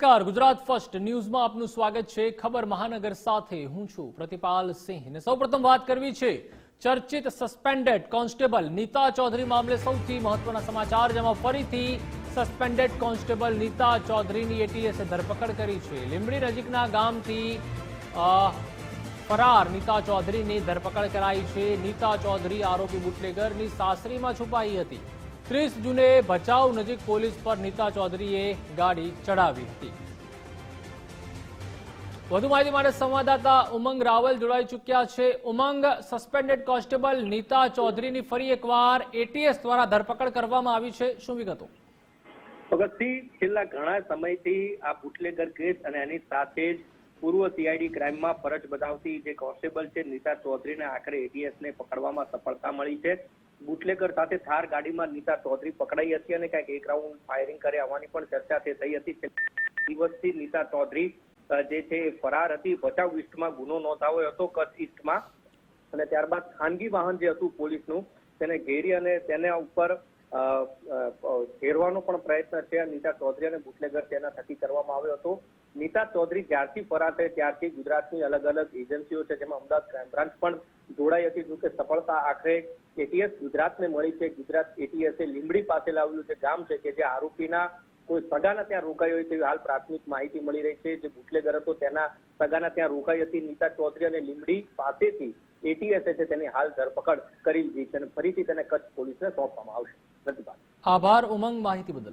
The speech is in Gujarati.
નમસ્કાર. ગુજરાત ફર્સ્ટ ન્યૂઝમાં આપનું સ્વાગત છે. ખબર મહાનગર સાથે હું છું પ્રતિપાલ સિંહ ને સૌપ્રથમ વાત કરવી છે, ચર્ચિત સસ્પેન્ડેડ કોન્સ્ટેબલ નીતા ચૌધરી મામલે સૌથી મહત્વના સમાચાર, જેમાં ફરીથી સસ્પેન્ડેડ કોન્સ્ટેબલ નીતા ચૌધરીની એટીએસે ધરપકડ કરી છે. લીંબડી નજીકના ગામથી ફરાર નીતા ચૌધરીની ધરપકડ કરાઈ છે. નીતા ચૌધરી આરોપી બુટલેગરની સાસરીમાં છુપાઈ હતી. ત્રીસ જૂને ભચાઉ નજીક પોલીસ પર નીતા ચૌધરીએ ગાડી ચડાવી હતી. વધુ માહિતી માટે સંવાદદાતા ઉમંગ રાવલ જોડાઈ ચૂક્યા છે. ઉમંગ સસ્પેન્ડેડ કોન્સ્ટેબલ નીતા ચૌધરીની ફરી એકવાર એટીએસ દ્વારા ધરપકડ કરવામાં આવી છે. શું વિગતો? ભગતસિંહ છેલ્લા ઘણા સમયથી આ બુટલેગર કેસ અને એની સાથે જ પૂર્વ સીઆઈડી ક્રાઇમમાં ફરજ બજાવતી જે કોન્સ્ટેબલ છે, નીતા ચૌધરીને આખરે એટીએસ ને પકડવામાં સફળતા મળી છે. બુટલેગર સાથે થાર ગાડીમાં નીતા ચૌધરી પકડાઈ હતી અને ક્યાંક એક રાઉન્ડ ફાયરિંગ કરે આવવાની પણ ચર્ચા તે થઈ હતી. દિવસથી નીતા ચૌધરી જે છે ફરાર હતી. ભચાઉ ઈસ્ટમાં ગુનો નોંધાયો હતો, કચ્છ ઈસ્ટમાં અને ત્યારબાદ ખાનગી વાહન જે હતું પોલીસનું, તેને ઘેરી અને તેના ઉપર ઘેરવાનો પણ પ્રયત્ન છે. નીતા ચૌધરી અને બુટલેગર તેના થકી કરવામાં આવ્યો હતો. નીતા ચૌધરી જ્યારથી ફરાર થઈ ત્યારથી ગુજરાતની અલગ અલગ એજન્સીઓ છે, જેમાં અમદાવાદ ક્રાઇમ બ્રાન્ચ પણ જોડાઈ હતી. જોકે સફળતા આખરે એટીએસ ગુજરાતને મળી છે. ગુજરાત એટીએસે લીંબડી પાસે લાવેલું જે ગામ છે કે જે આરોપીના કોઈ સગાના ત્યાં રોકાઈ હોય તેવી હાલ પ્રાથમિક માહિતી મળી રહી છે. જે બુટલેગર હતો તેના સગાના ત્યાં રોકાઈ હતી. નીતા ચૌધરી અને લીંબડી પાસેથી એટીએસે છે, તેની હાલ ધરપકડ કરી લીધી છે અને ફરીથી તેને કચ્છ પોલીસને સોંપવામાં આવશે. પ્રતિભા આભાર. ઉમંગ માહિતી બદલ.